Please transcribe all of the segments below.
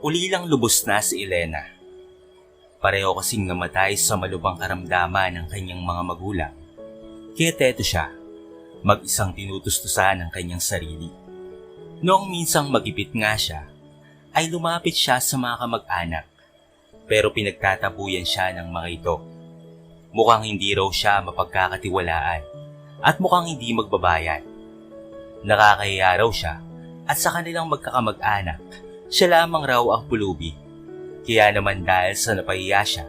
Ulilang lubos na si Elena. Pareho kasing namatay sa malubang karamdaman ng kanyang mga magulang. Kaya teto siya, mag-isang tinutustusan ng kanyang sarili. Noong minsang magipit nga siya, ay lumapit siya sa mga kamag-anak. Pero pinagtatabuyan siya ng mga ito. Mukhang hindi raw siya mapagkakatiwalaan at mukhang hindi magbabayad. Nakakahiya raw siya at sa kanilang magkakamag-anak, siya lamang raw ang pulubi. Kaya naman dahil sa napahiya siya,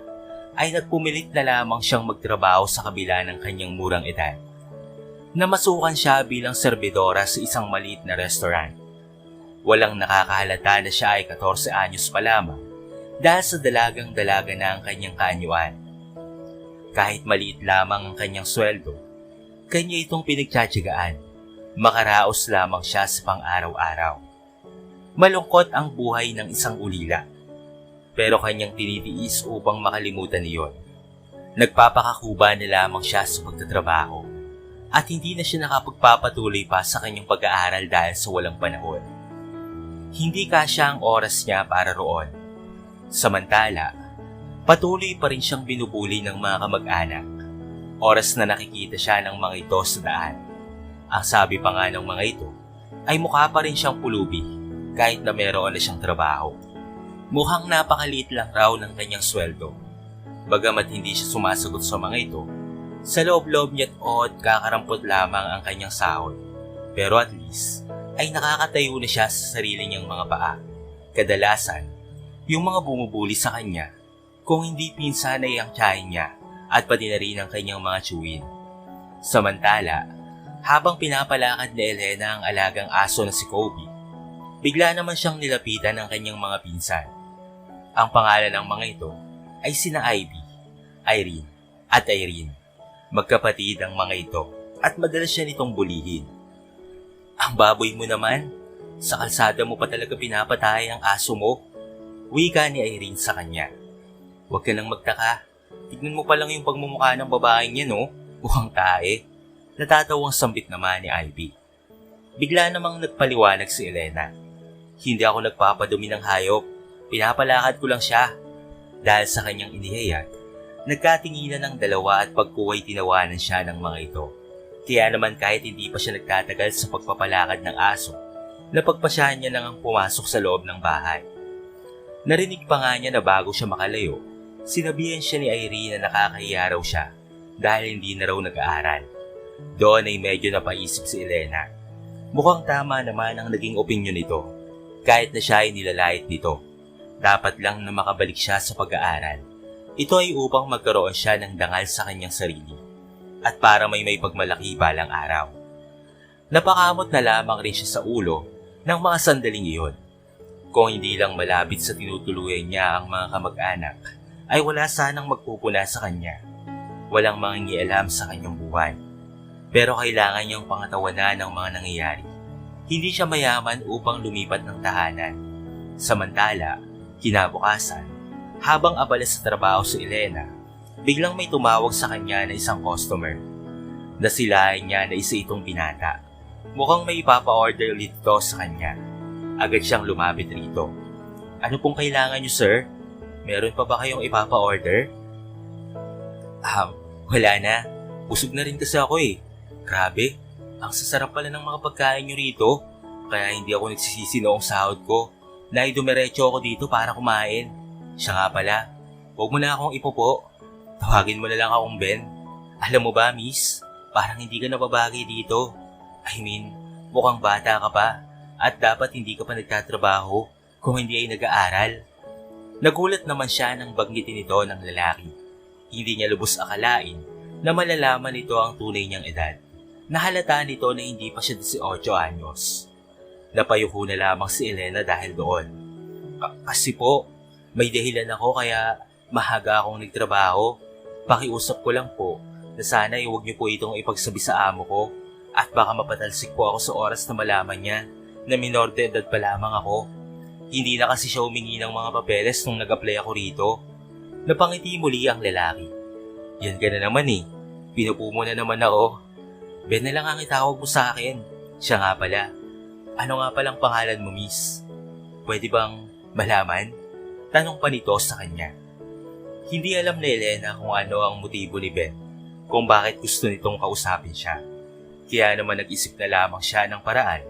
ay nagpumilit na lamang siyang magtrabaho sa kabila ng kanyang murang edad. Namasukan siya bilang serbidora sa isang maliit na restaurant. Walang nakakahalata na siya ay 14 anyos pa lamang dahil sa dalagang dalaga na ang kanyang kaanyuan. Kahit maliit lamang ang kanyang sweldo, kanya itong pinagtsatsagaan. Makaraos lamang siya sa pang-araw-araw. Malungkot ang buhay ng isang ulila. Pero kanyang tinitiis upang makalimutan niyon. Nagpapakakuba na lamang siya sa pagtatrabaho at hindi na siya nakapagpapatuloy pa sa kanyang pag-aaral dahil sa walang panahon. Hindi kasya ang oras niya para roon. Samantala, patuloy pa rin siyang binubuli ng mga kamag-anak. Oras na nakikita siya ng mga ito sa daan. Ang sabi pa nga ng mga ito, ay mukha pa rin siyang pulubi kahit na meron na siyang trabaho. Mukhang napakaliit lang raw ng kanyang sweldo. Bagamat hindi siya sumasagot sa mga ito, sa loob-loob niya't odd kakarampot lamang ang kanyang sahod. Pero at least, ay nakakatayo na siya sa sarili niyang mga paa. Kadalasan, yung mga bumubuli sa kanya, kung hindi pinsan ay ang tiyahin niya at pati na rin ang kanyang mga tsuwin. Samantala, habang pinapalakad ni Elena ang alagang aso na si Kobe, bigla naman siyang nilapitan ng kanyang mga pinsan. Ang pangalan ng mga ito ay sina Ivy, Irene, at Irene. Magkapatid ang mga ito at madalas siya nitong bulihin. Ang baboy mo naman, sa kalsada mo pa talaga pinapatay ang aso mo. Wika ni Irene sa kanya. Huwag ka nang magtaka. Tignan mo pa lang yung pagmumukha ng babaeng yan, no? Mukhang tae. Natatawang sambit naman ni Ivy. Bigla namang nagpaliwanag si Elena. Hindi ako nagpapadumi ng hayop. Pinapalakad ko lang siya. Dahil sa kanyang inihayat, nagkatinginan ng dalawa at pagkuway tinawanan siya ng mga ito. Kaya naman kahit hindi pa siya nagtatagal sa pagpapalakad ng aso, napagpasyahan niya nang ang pumasok sa loob ng bahay. Narinig pa nga niya na bago siya makalayo, sinabihan siya ni Irene na nakakahiya raw siya dahil hindi na raw nag-aaral. Doon ay medyo napaisip si Elena. Mukhang tama naman ang naging opinyon nito kahit na siya ay nilalait nito. Dapat lang na makabalik siya sa pag-aaral. Ito ay upang magkaroon siya ng dangal sa kanyang sarili at para may may pagmalaki balang araw. Napakamot na lamang rin siya sa ulo ng mga sandaling iyon. Kung hindi lang malapit sa tinutuluyan niya ang mga kamag-anak, ay wala sanang magpupuna sa kanya. Walang mangingialam sa kanyang buhay. Pero kailangan niyang pangatawanan ng mga nangyayari. Hindi siya mayaman upang lumipat ng tahanan. Samantala, kinabukasan, habang abala sa trabaho si Elena, biglang may tumawag sa kanya na isang customer. Nasilayan niya na isa itong binata. Mukhang may ipapa-order ulit ito sa kanya. Agad siyang lumapit rito. Ano pong kailangan niyo, sir? Meron pa ba kayong ipapa-order? Ah, wala na. Busog na rin kasi ako eh. Grabe, ang sasarap pala ng mga pagkain niyo rito. Kaya hindi ako nagsisisi noong sahod ko. Dahil dumiretso ako dito para kumain. Siya nga pala, huwag mo na akong ipopo. Tawagin mo na lang akong Ben. Alam mo ba, miss? Parang hindi ka nababagay dito. I mean, mukhang bata ka pa at dapat hindi ka pa nagtatrabaho kung hindi ay nag-aaral. Nagulat naman siya nang bagnitin ito ng lalaki. Hindi niya lubos akalain na malalaman nito ang tunay niyang edad. Nahalata nito na hindi pa siya 18 anyos. Napayuko na lamang si Elena dahil doon. "Ka- Kasi po, may dahilan ako kaya mahaga akong nagtrabaho. Pakiusap ko lang po na sana ay huwag niyo po itong ipagsabi sa amo ko at baka mapatalsik po ako sa oras na malaman niya na minor de edad pa lamang ako. Hindi na kasi siya humingi ng mga papeles nung nag-apply ako rito. Napangiti muli ang lalaki. Yan ka na naman eh. Pinupo mo na naman ako. Ben na lang ang itawag mo sa akin. Siya nga pala. Ano nga palang pangalan mo, miss? Pwede bang Malaman? Tanong pa nito sa kanya. Hindi alam ni Elena kung ano ang motibo ni Ben kung bakit gusto nitong kausapin siya. Kaya naman nag-isip na lamang siya ng paraan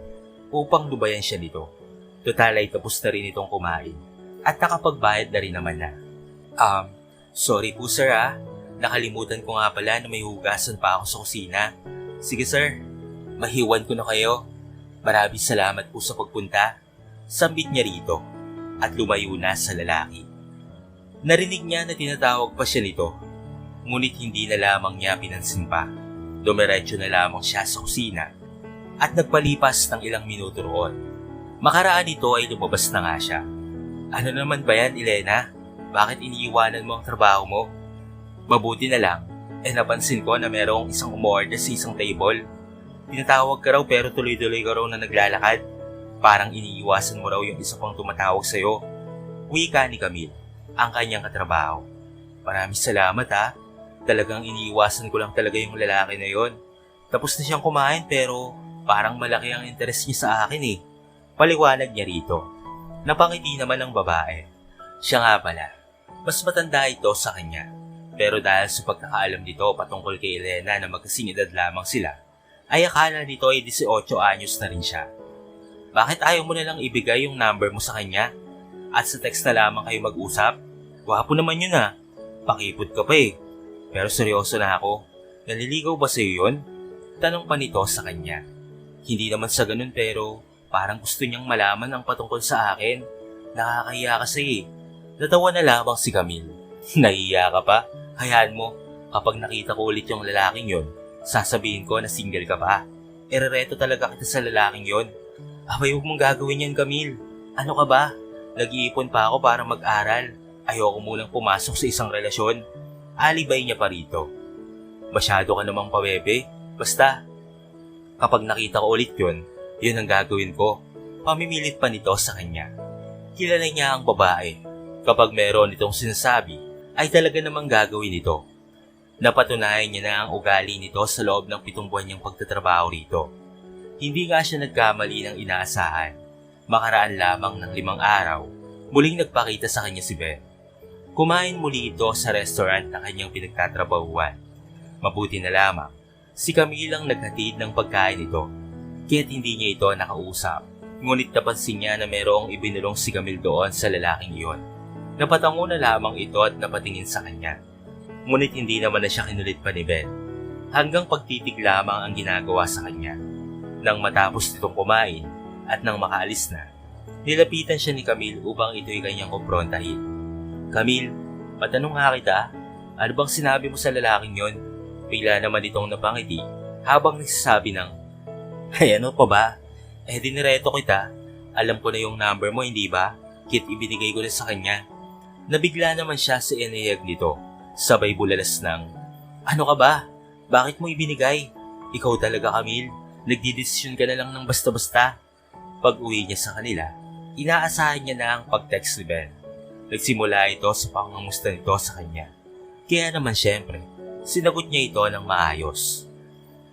upang lubayan siya nito. Total ay tapos na rin itong kumain at nakapagbayad na rin naman na. Um, sorry po sir ah. Nakalimutan ko nga pala na may hugasan pa ako sa kusina. Sige sir, mahiwan ko na kayo. Maraming salamat po sa pagpunta. Sambit niya rito at lumayo na sa lalaki. Narinig niya na tinatawag pa siya nito, ngunit hindi na lamang niya pinansin pa. Dumiretso na lamang siya sa kusina at nagpalipas ng ilang minuto roon. Makaraan nito ay lumabas na nga siya. Ano naman ba yan, Elena? Bakit iniiwanan mo ang trabaho mo? Mabuti na lang, eh napansin ko na merong isang umorder sa isang table. Tinatawag ka raw pero tuloy-tuloy ka raw na naglalakad. Parang iniiwasan mo raw yung isa pang tumatawag sa'yo. Wika ni Camille, ang kanyang katrabaho. Maraming salamat ha. Talagang iniiwasan ko lang talaga yung lalaki na yon. Tapos na siyang kumain pero parang malaki ang interest niya sa akin eh. Paliwanag niya rito. Napangiti naman ng babae. Siya nga pala, mas matanda ito sa kanya. Pero dahil sa pagkakaalam nito patungkol kay Elena na magkasing edad lamang sila, ay akala nito ay 18 anyos na rin siya. Bakit ayaw mo na lang ibigay yung number mo sa kanya? At sa text na lamang kayo mag-usap? Wapo naman yun ah. Pakipot ka pa eh. Pero seryoso na ako. Naliligaw ba sa'yo yun? Tanong pa nito sa kanya. Hindi naman sa ganun pero parang gusto niyang malaman ang patungkol sa akin. Nakakahiya kasi eh. Natawa na lamang si Camille. Nahiya ka pa? Hayaan mo, kapag nakita ko ulit yung lalaking yon, sasabihin ko na single ka pa. Erereto talaga kita sa lalaking yon. Abay, huwag mong gagawin yan, Camille. Ano ka ba? Nag-iipon pa ako para mag-aral. Ayoko munang pumasok sa isang relasyon. Alibay niya pa rito. Masyado ka namang pabebe. Basta, kapag nakita ko ulit yun, yun ang gagawin ko. Pamimilit pa nito sa kanya. Kilala niya ang babae. Kapag meron itong sinasabi, ay talaga namang gagawin ito. Napatunayan niya na ang ugali nito sa loob ng pitong buwan niyang pagtatrabaho rito. Hindi nga siya nagkamali ng inaasahan. Makaraan lamang ng limang araw, muling nagpakita sa kanya si Ben. Kumain muli ito sa restaurant na kanyang pinagtatrabahuan. Mabuti na lamang, si Camille ang naghatid ng pagkain nito, kaya't hindi niya ito nakausap. Ngunit napansin niya na merong ibinulong si Camille doon sa lalaking iyon. Napatango na lamang ito at napatingin sa kanya. Ngunit hindi naman na siya kinulit pa ni Ben. Hanggang pagtitig lamang ang ginagawa sa kanya. Nang matapos nitong kumain at nang makaalis na, nilapitan siya ni Camille upang ito'y kanyang kumprontahin. Camille, matanong nga kita, ano bang sinabi mo sa lalaking yon? Bigla naman itong napangiti habang nagsasabi ng, Ay ano pa ba? Eh dinireto kita. Alam ko na yung number mo, hindi ba? Kit ibinigay ko na sa kanya. Nabigla naman siya sa inayag nito. Sabay bulalas ng, Ano ka ba? Bakit mo ibinigay? Ikaw talaga, Camille. Nagdidesisyon ka na lang ng basta-basta. Pag uwi niya sa kanila, inaasahan niya na ang pag-text ni Ben. Nagsimula ito sa pangangusta nito sa kanya. Kaya naman syempre, sinagot niya ito ng maayos.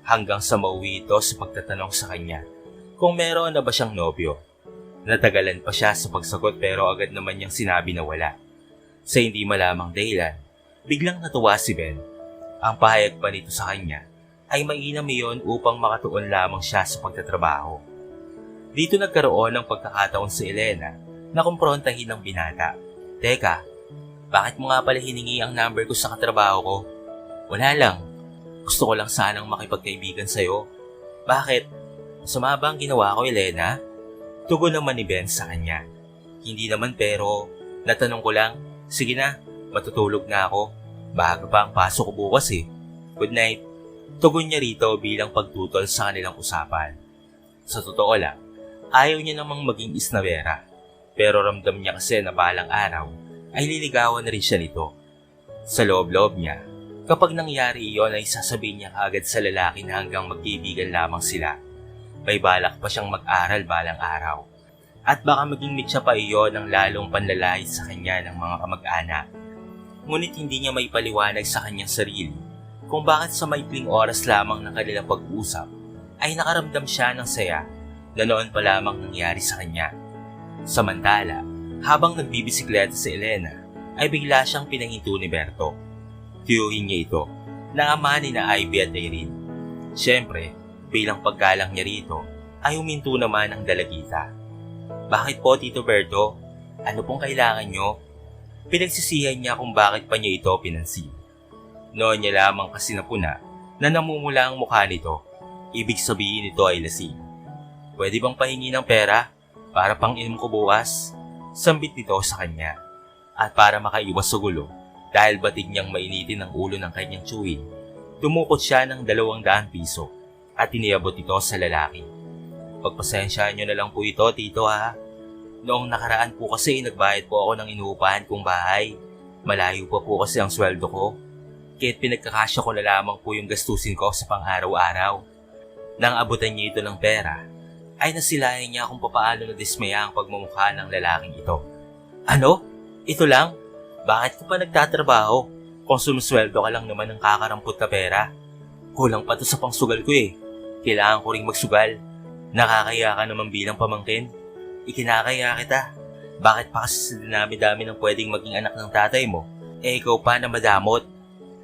Hanggang sa mauwi ito sa pagtatanong sa kanya kung meron na ba siyang nobyo. Natagalan pa siya sa pagsagot pero agad naman niyang sinabi na wala. Sa hindi malamang dahilan, biglang natuwa si Ben. Ang pahayag pa nito sa kanya ay mainam iyon upang makatuon lamang siya sa pagtatrabaho. Dito nagkaroon ng pagkakataon si Elena na kumprontahin ng binata. Teka, bakit mo nga pala hiningi ang number ko sa katrabaho ko? Wala lang. Gusto ko lang sanang makipagkaibigan sa'yo. Bakit? Masama ba ang ginawa ko, Elena? Tugon naman ni Ben sa kanya. Hindi naman pero, natanong ko lang, sige na, matutulog na ako. Baga pa ang pasok ko bukas eh. Good night. Tugon niya rito bilang pagtutol sa kanilang usapan. Sa totoo lang, ayaw niya namang maging isnawera. Pero ramdam niya kasi na balang araw ay liligawan na rin siya nito. Sa loob-loob niya, kapag nangyari iyon ay sasabihin niya kaagad sa lalaki na hanggang magkaibigan lamang sila. May balak pa siyang mag-aral balang araw. At baka maging mitsa pa iyon ng lalong panlalait sa kanya ng mga kamag-anak. Ngunit hindi niya may paliwanag sa kanyang sarili kung bakit sa maikling oras lamang ng kanilang pag-usap ay nakaramdam siya ng saya na noon pa lamang nangyari sa kanya. Samantala, Habang nagbibisikleta si Elena, ay bigla siyang pinahinto ni Berto. Tiyuhin niya ito na ama ni na Ivy at Irene. Siyempre, bilang paggalang niya rito, ay huminto naman ang dalagita. Bakit po, Tito Berto? Ano pong kailangan nyo? Pinagsisihan niya kung bakit pa niya ito pinansin. Noon niya lamang kasi napuna na namumula ang mukha nito. Ibig sabihin nito ay lasing. Pwede bang pahingi ng pera para pang inom ko bukas? Sambit nito sa kanya. At para makaiwas sa gulo, dahil batig niyang mainitin ang ulo ng kanyang chewin, dumukot siya ng dalawang daan piso at iniabot ito sa lalaki. Pagpasensyaan niyo na lang po ito, tito ha. Noong nakaraan po kasi nagbayad po ako ng inuupahan kong bahay. Malayo pa po kasi ang sweldo ko. Kaya't pinagkakasya ko na lamang po yung gastusin ko sa pang-araw-araw. Nang abutan niya ito ng pera, ay nasilayan niya kung papaano na dismaya ang pagmumukha ng lalaking ito. Ano? Ito lang? Bakit ko pa nagtatrabaho? Kung sumusweldo ka lang naman ng kakarampot na pera. Kulang pa to sa pangsugal ko eh. Kailangan ko ring magsugal. Nakakaya ka naman bilang pamangkin. Ikinakaya kita. Bakit pa kasi sa dinami-dami ng pwedeng maging anak ng tatay mo? Eh ikaw pa na madamot.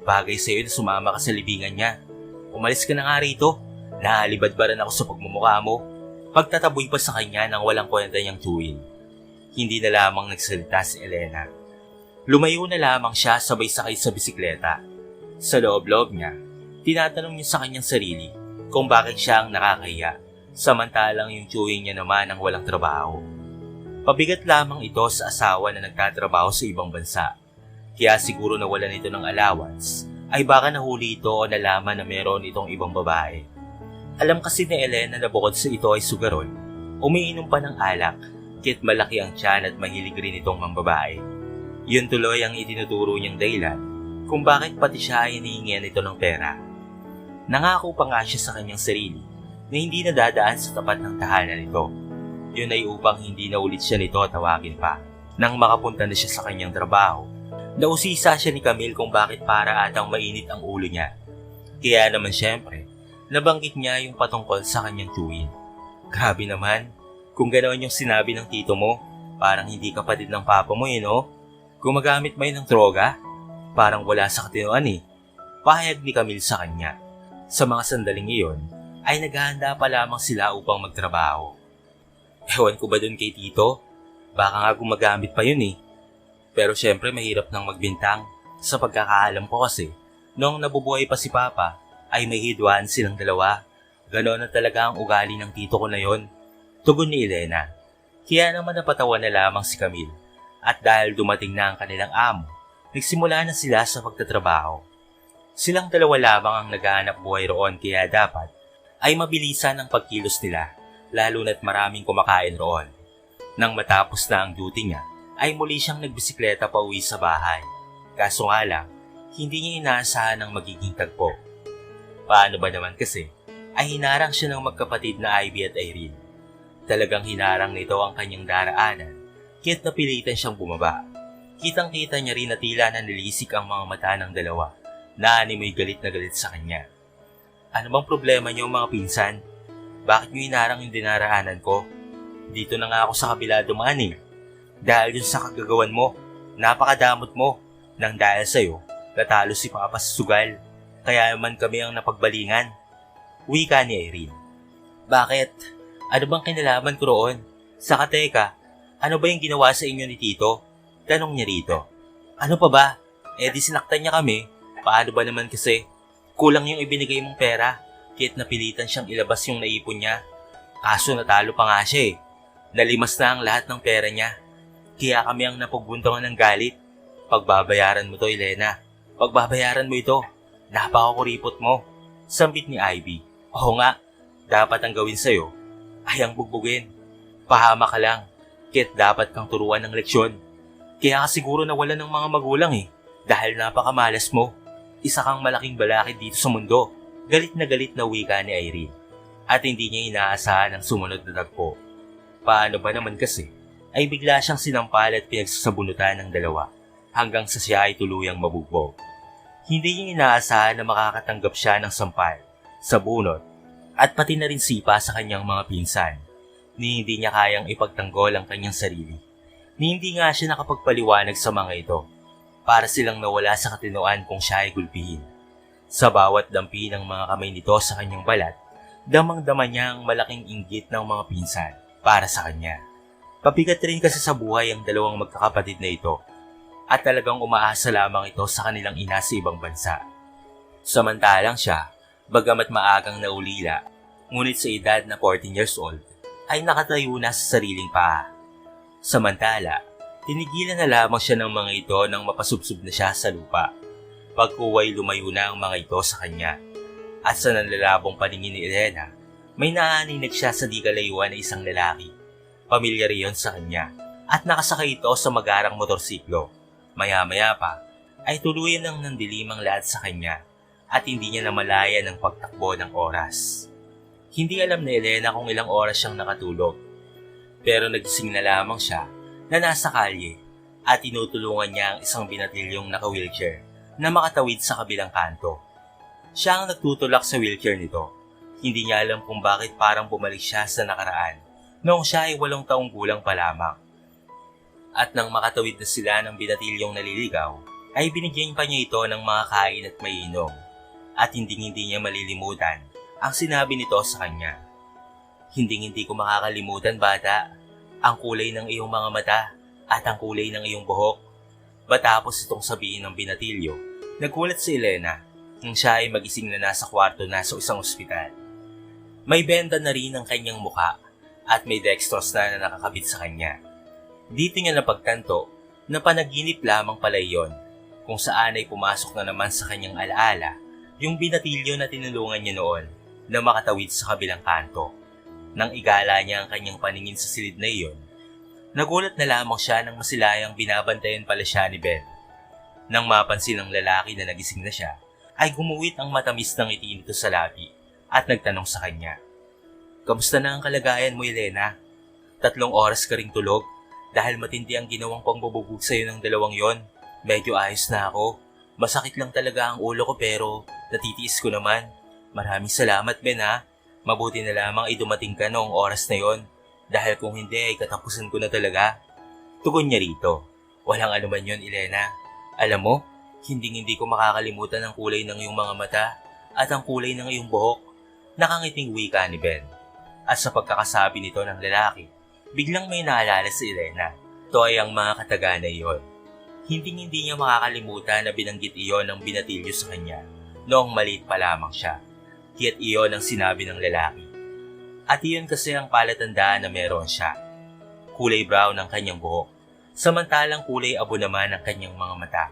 Bagay sa'yo na sumama ka sa libingan niya. Umalis ka na nga rito. Nahalibad ba rin ako sa pagmumukha mo? Pagtataboy pa sa kanya nang walang kwenta niyang tuwin. Hindi na lamang nagsalita si Elena. Lumayo na lamang siya sabay sakay sa bisikleta. Sa loob-loob niya, tinatanong niya sa kanyang sarili kung bakit siya ang nakakahiya samantalang yung chewing niya naman ang walang trabaho. Pabigat lamang ito sa asawa na nagtatrabaho sa ibang bansa. Kaya siguro nawalan ito ng allowance ay baka nahuli ito o nalaman na meron itong ibang babae. Alam kasi ni Elena na bukod sa ito ay sugarol, umiinom pa ng alak, kit malaki ang tiyan at mahilig rin itong mambabae. Yun tuloy ang itinuturo niyang dahilan kung bakit pati siya ay hinihingian ito ng pera. Nangako pa nga siya sa kanyang sarili na hindi nadadaan sa tapat ng tahanan nito. Yun ay upang hindi na ulit siya nito tawagin pa. Nang makapunta na siya sa kanyang trabaho, nausisa siya ni Camille kung bakit para atang mainit ang ulo niya. Kaya naman syempre, nabanggit niya yung patungkol sa kanyang tuwin. Grabe naman, kung ganoon yung sinabi ng tito mo, parang hindi kapatid ng papa mo eh no? Gumagamit ba yun ng droga? Parang wala sa katinoan eh. Pahayag ni Camille sa kanya. Sa mga sandaling iyon, ay naghahanda pa lamang sila upang magtrabaho. Ewan ko ba dun kay Tito? Baka nga gumagamit pa yun eh. Pero syempre mahirap nang magbintang. Sa pagkakaalam ko kasi, noong nabubuhay pa si Papa, ay may hidwaan silang dalawa. Ganon na talaga ang ugali ng tito ko na yon. Tugon ni Elena. Kaya naman napatawa na lamang si Camille. At dahil dumating na ang kanilang amo, nagsimula na sila sa pagtatrabaho. Silang dalawa lamang ang naghahanap buhay roon kaya dapat ay mabilisan ang pagkilos nila, lalo na't maraming kumakain roon. Nang matapos na ang duty niya, ay muli siyang nagbisikleta pa uwi sa bahay. Kaso nga lang, hindi niya inaasahan ang magiging tagpo. Paano ba naman kasi, ay hinarang siya ng magkapatid na Ivy at Irene. Talagang hinarang nito ang kanyang daraanan, kaya't napilitan siyang bumaba. Kitang-kita niya rin na tila na nilisik ang mga mata ng dalawa, na animoy galit na galit sa kanya. Ano bang problema niyo mga pinsan? Bakit niyo inarang yung dinaraanan ko? Dito na nga ako sa kabila dumaan eh. Dahil yun sa kagagawan mo, napakadamot mo. Nang dahil sa'yo, natalo si Papa sa sugal. Kaya naman kami ang napagbalingan. Wika ni Irene. Bakit? Ano bang kinalaman ko roon? Sa kateka, ano ba yung ginawa sa inyo ni Tito? Tanong niya rito. Ano pa ba? Eh di sinaktan niya kami. Paano ba naman kasi? Kulang yung ibinigay mong pera. Kahit napilitan siyang ilabas yung naipon niya. Kaso natalo pa nga siya eh. Nalimas na ang lahat ng pera niya. Kaya kami ang napagbuntangan ng galit. Pagbabayaran mo to, Elena. Pagbabayaran mo ito. Napakakuripot mo. Sambit ni Ivy. Oo nga, dapat ang gawin sa'yo ay ang bugbugin. Pahama ka lang. Kit dapat kang turuan ng leksyon. Kaya ka siguro nawala ng mga magulang eh. Dahil napakamalas mo. Isa kang malaking balakid dito sa mundo. Galit na galit na wika ni Irene. At hindi niya inaasahan ang sumunod na tagpo. Paano ba naman kasi? Ay bigla siyang sinampal at pinagsasabunutan ng dalawa hanggang sa siya ay tuluyang mabugbog. Hindi niya inaasahan na makakatanggap siya ng sampal, sabunot, at pati na rin sipa sa kanyang mga pinsan ni hindi niya kayang ipagtanggol ang kanyang sarili. ni hindi nga siya nakapagpaliwanag sa mga ito para silang nawala sa katinoan kung siya ay gulpihin. Sa bawat dampi ng mga kamay nito sa kanyang balat, damang-dama niya ang malaking inggit ng mga pinsan para sa kanya. Pabigat rin kasi sa buhay ang dalawang magkakapatid na ito at talagang umaasa lamang ito sa kanilang ina sa ibang bansa. Samantalang siya, bagamat maagang naulila, ngunit sa edad na 14 years old, ay nakatayo na sa sariling paa. Samantala, tinigilan na lamang siya ng mga ito nang mapasubsob na siya sa lupa. Pagkuway lumayo na ang mga ito sa kanya. At sa nanlalabong paningin ni Elena, may naaninag siya sa di kalayuan na isang lalaki. Pamilyar iyon sa kanya at nakasakay ito sa magarang motorsiklo. Maya-maya pa ay tuluyan ng nandilim ang lahat sa kanya at hindi niya namalaya ng pagtakbo ng oras. Hindi alam ni Elena kung ilang oras siyang nakatulog. Pero nagising na lamang siya na nasa kalye at tinutulungan niya ang isang binatilyong naka-wheelchair na makatawid sa kabilang kanto. Siya ang nagtutulak sa wheelchair nito. Hindi niya alam kung bakit parang bumalik siya sa nakaraan noong siya ay walong taong gulang pa lamang. At nang makatawid na sila ng binatilyong naliligaw, ay binigyan pa niya ito ng mga kain at mainom. At hindi-hindi niya malilimutan ang sinabi nito sa kanya. Hindi-hindi ko makakalimutan bata, ang kulay ng iyong mga mata at ang kulay ng iyong buhok. Matapos itong sabihin ng binatilyo, nagulat si Elena nang siya ay magising na nasa kwarto na sa isang ospital. May benda na rin ang kanyang muka at may dextrose na, na nakakabit sa kanya. Dito niya napagtanto na panaginip lamang pala iyon kung saan ay pumasok na naman sa kanyang alaala yung binatilyo na tinulungan niya noon na makatawid sa kabilang kanto. Nang igala niya ang kanyang paningin sa silid na iyon, nagulat na lamang siya nang masilayang binabantayan pala siya ni Ben. Nang mapansin ng lalaki na nagising na siya, ay gumuwit ang matamis ng ngiti nito sa labi at nagtanong sa kanya. Kamusta na ang kalagayan mo, Elena? Tatlong oras ka ring tulog dahil matindi ang ginawang pangbububog sa'yo ng dalawang yon. Medyo ayos na ako. Masakit lang talaga ang ulo ko pero natitiis ko naman. Maraming salamat, Ben ha. Mabuti na lamang ay dumating ka noong oras na yon. Dahil kung hindi ay katapusan ko na talaga. Tugon niya rito. Walang anuman yon, Elena. Alam mo, hindi hindi ko makakalimutan ang kulay ng iyong mga mata at ang kulay ng iyong buhok. Nakangiting wika ni Ben. At sa pagkakasabi nito ng lalaki, biglang may naalala si Elena. Ito ay ang mga katagana iyon. Hindi hindi niya makakalimutan na binanggit iyon ng binatilyo sa kanya noong maliit pa lamang siya. Kaya't iyon ang sinabi ng lalaki. At iyon kasi ang palatandaan na meron siya. Kulay brown ang kanyang buhok, samantalang kulay abo naman ang kanyang mga mata.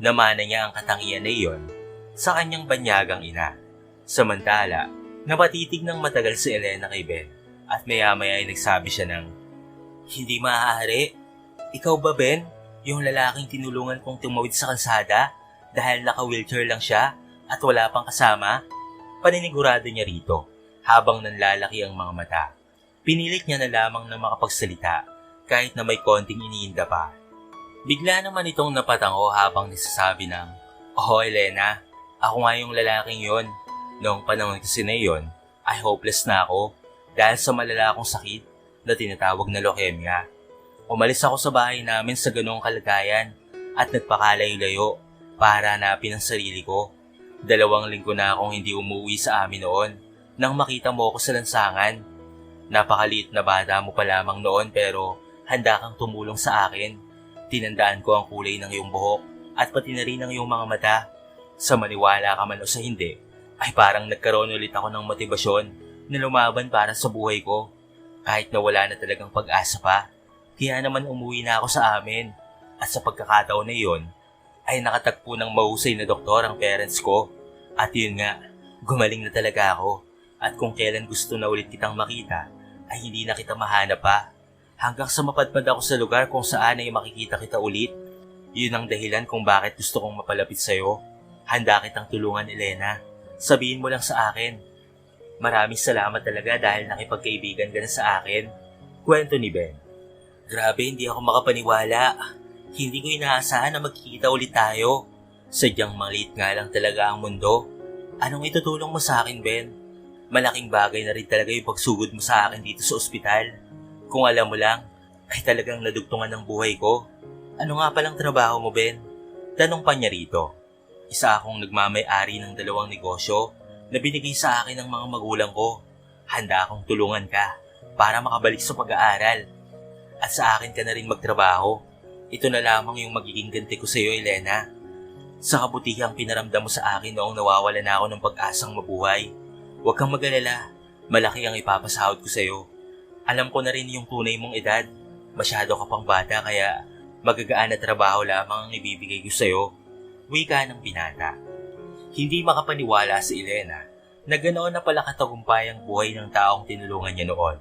Namana niya ang katangian na iyon sa kanyang banyagang ina. Samantala, napatitig ng matagal si Elena kay Ben at maya-maya ay nagsabi siya ng, Hindi maaari. Ikaw ba, Ben? Yung lalaking tinulungan kong tumawid sa kalsada dahil naka-wheelchair lang siya at wala pang kasama? Paninigurado niya rito habang nanlalaki ang mga mata. Pinilit niya na lamang na makapagsalita kahit na may konting iniinda pa. Bigla naman itong napatango habang nisasabi ng, Oh Elena, ako nga yung lalaking yon. Noong panahon kasi na yon, ay hopeless na ako dahil sa malala akong sakit na tinatawag na leukemia. Umalis ako sa bahay namin sa ganong kalagayan at nagpakalayo-layo para hanapin ang sarili ko. Dalawang linggo na akong hindi umuwi sa amin noon nang makita mo ako sa lansangan. Napakaliit na bata mo pa lamang noon pero handa kang tumulong sa akin. Tinandaan ko ang kulay ng iyong buhok at pati na rin ang iyong mga mata. Sa maniwala ka man o sa hindi, ay parang nagkaroon ulit ako ng motibasyon na lumaban para sa buhay ko. Kahit na wala na talagang pag-asa pa, kaya naman umuwi na ako sa amin. At sa pagkakataon na iyon, ay nakatagpo ng mahusay na doktor ang parents ko. At yun nga, gumaling na talaga ako. At kung kailan gusto na ulit kitang makita, ay hindi na kita mahanap pa. Hanggang sa mapadpad ako sa lugar kung saan ay makikita kita ulit. Yun ang dahilan kung bakit gusto kong mapalapit sa'yo. Handa kitang tulungan, Elena. Sabihin mo lang sa akin. Maraming salamat talaga dahil nakipagkaibigan ka na sa akin. Kwento ni Ben. Grabe, hindi ako makapaniwala. Hindi ko inaasahan na magkikita ulit tayo. Sadyang maliit nga lang talaga ang mundo. Anong itutulong mo sa akin, Ben? Malaking bagay na rin talaga yung pagsugod mo sa akin dito sa ospital. Kung alam mo lang, ay talagang nadugtungan ng buhay ko. Ano nga palang trabaho mo, Ben? Tanong pa niya rito. Isa akong nagmamay-ari ng dalawang negosyo na binigay sa akin ng mga magulang ko. Handa akong tulungan ka para makabalik sa pag-aaral. At sa akin ka na rin magtrabaho. Ito na lamang yung magiging ganti ko sa iyo, Elena. Sa kabutihang pinaramdam mo sa akin noong nawawala na ako ng pag-asang mabuhay. Huwag kang mag-alala. Malaki ang ipapasahod ko sa iyo. Alam ko na rin yung tunay mong edad. Masyado ka pang bata kaya magagaan na trabaho lamang ang ibibigay ko sa iyo. Wika ng binata. Hindi makapaniwala si Elena na ganoon na pala katagumpay ang buhay ng taong tinulungan niya noon.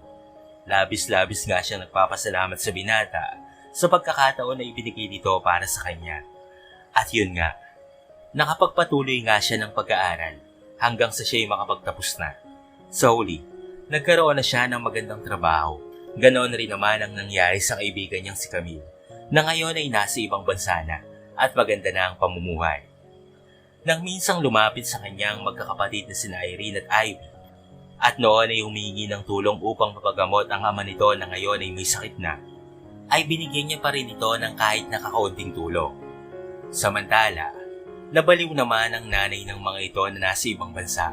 Labis-labis nga siya nagpapasalamat sa binata sa pagkakataon na ibinigay nito para sa kanya. At yun nga, nakapagpatuloy nga siya ng pag-aaral hanggang sa siya'y makapagtapos na. Sa huli, nagkaroon na siya ng magandang trabaho. Ganoon rin naman ang nangyari sa kaibigan niyang si Camille na ngayon ay nasa ibang bansa na at maganda na ang pamumuhay. Nang minsang lumapit sa kanyang magkakapatid na sina Irene at Ivy, at noon ay humingi ng tulong upang mapagamot ang ama nito na ngayon ay may sakit na, ay binigyan niya pa rin ito ng kahit nakakaunting tulong. Samantala, nabaliw naman ang nanay ng mga ito na nasa ibang bansa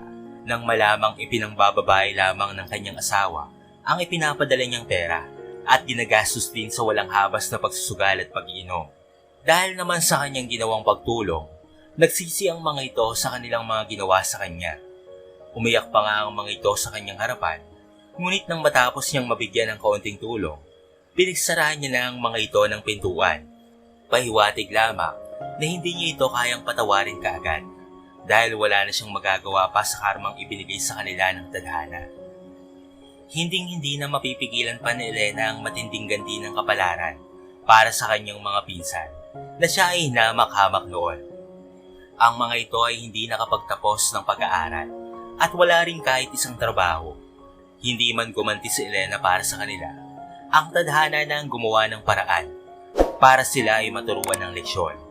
nang malamang ipinangbababae lamang ng kanyang asawa ang ipinapadala niyang pera at ginagastos din sa walang habas na pagsusugal at pag-iinom. Dahil naman sa kanyang ginawang pagtulong, nagsisi ang mga ito sa kanilang mga ginawa sa kanya. Umiyak pa nga ang mga ito sa kanyang harapan, ngunit nang matapos niyang mabigyan ng kaunting tulong, pinagsarahan niya na ang mga ito ng pintuan. Pahiwatig lamang na hindi niya ito kayang patawarin kaagad dahil wala na siyang magagawa pa sa karmang ibinigay sa kanila ng tadhana. Hinding-hindi na mapipigilan pa ni Elena ang matinding ganti ng kapalaran para sa kanyang mga pinsan na siya ay hinamak-hamak noon. Ang mga ito ay hindi nakapagtapos ng pag-aaral at wala rin kahit isang trabaho. Hindi man gumanti si Elena para sa kanila, ang tadhana na ang gumawa ng paraan para sila ay maturuan ng leksyon.